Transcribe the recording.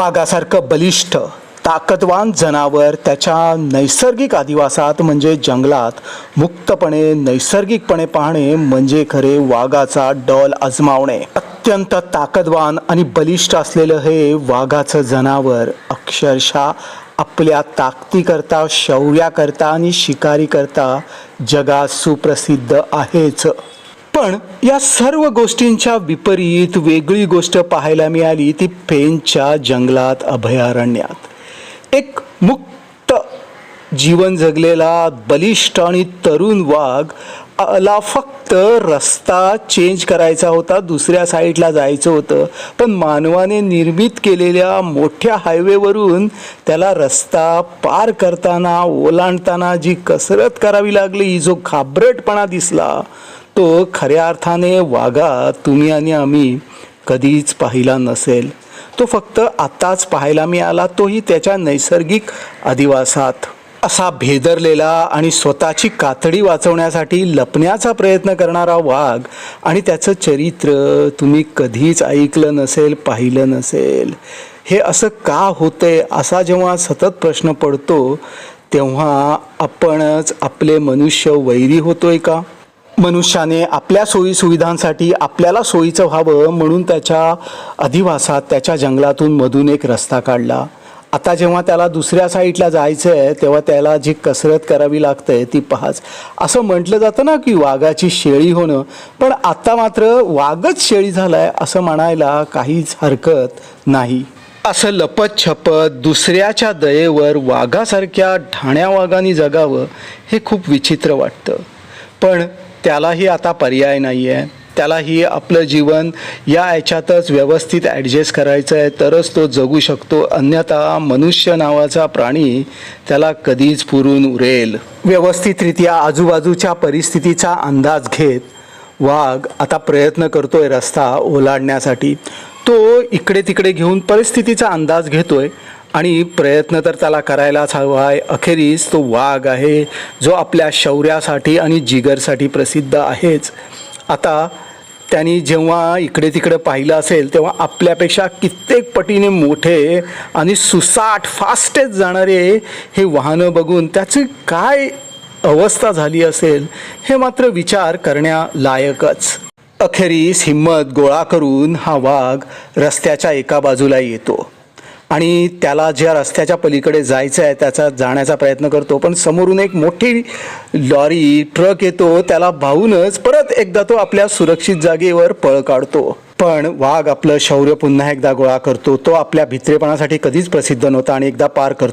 वाघासारखं बलिष्ठ ताकदवान जनावर त्याच्या नैसर्गिक अधिवासात म्हणजे जंगलात मुक्तपणे नैसर्गिकपणे पाहणे म्हणजे खरे वाघाचा डॉल आजमावणे. अत्यंत ताकदवान आणि बलिष्ठ असलेलं हे वाघाचं जनावर अक्षरशः आपल्या ताकदीकरता शौर्याकरता आणि शिकारीकरता जगात सुप्रसिद्ध आहेच. पण या सर्व गोष्टींच्या विपरीत वेगळी गोष्ट पाहायला मिळाली ती पेनच्या जंगलात अभयारण्यात. एक मुक्त जीवन जगलेला बलिष्ठ आणि तरुण वाघ ला फक्त रस्ता चेंज करायचा होता दुसऱ्या साईडला जायचं होतं. पण मानवाने निर्मित केलेल्या मोठ्या हायवेवरून त्याला रस्ता पार करताना ओलांडताना जी कसरत करावी लागली जो घाबरटपणा दिसला तो खऱ्या अर्थाने वाघा तुम्ही आणि आम्ही कधीच पाहिला नसेल. तो फक्त आत्ताच पाहायला मिळाला तोही त्याच्या नैसर्गिक अधिवासात. असा भेदरलेला आणि स्वतःची कातडी वाचवण्यासाठी लपण्याचा प्रयत्न करणारा वाघ आणि त्याचं चरित्र तुम्ही कधीच ऐकलं नसेल पाहिलं नसेल. हे असं का होतंय असा जेव्हा सतत प्रश्न पडतो तेव्हा आपणच आपले मनुष्य वैरी होतोय का? मनुष्याने आपल्या सोयी सुविधांसाठी आपल्याला सोयीचं व्हावं म्हणून त्याच्या अधिवासात त्याच्या जंगलातून मधून एक रस्ता काढला. आता जेव्हा त्याला दुसऱ्या साईडला जायचं आहे तेव्हा त्याला जी कसरत करावी लागते ती पहाच. असं म्हटलं जातं ना की वाघाची शेळी होणं. पण आता मात्र वाघच शेळी झाला आहे असं म्हणायला काहीच हरकत नाही. असं लपत छपत दुसऱ्याच्या दयेवर वाघासारख्या ठाण्या वाघाने जगावं हे खूप विचित्र वाटतं. पण त्यालाही आता पर्याय नाही आहे त्यालाही आपलं जीवन या याच्यातच व्यवस्थित ॲडजस्ट करायचं आहे तरच तो जगू शकतो. अन्यथा मनुष्य नावाचा प्राणी त्याला कधीच पुरून उरेल. व्यवस्थितरित्या आजूबाजूच्या परिस्थितीचा अंदाज घेत वाघ आता प्रयत्न करतोय रस्ता ओलांडण्यासाठी. तो इकडे तिकडे घेऊन परिस्थितीचा अंदाज घेतोय. आणि प्रयत्न तर त्याला करायलाच हवा आहे. अखेरीस तो वाघ आहे जो आपल्या शौर्यासाठी आणि जिगरसाठी प्रसिद्ध आहेच. आता त्यांनी जेव्हा इकडे तिकडे पाहिलं असेल तेव्हा आपल्यापेक्षा कित्येक पटीने मोठे आणि सुसाट फास्टेस्ट जाणारे हे वाहनं बघून त्याची काय अवस्था झाली असेल हे मात्र विचार करण्यालायकच. अखेरीस हिंमत गोळा करून हा वाघ रस्त्याच्या एका बाजूला येतो. आणि त्याला ज्या रस्त्याच्या पलीकडे जायचं आहे त्याचा जाण्याचा प्रयत्न करतो. पण समोरून एक मोठी लॉरी ट्रक येतो त्याला भावूनच परत एकदा तो आपल्या सुरक्षित जागेवर पळ काढतो. पण वाघ आपलं शौर्य पुन्हा एकदा गोळा करतो. तो आपल्या भित्रेपणासाठी कधीच प्रसिद्ध नव्हता आणि एकदा पार करतो.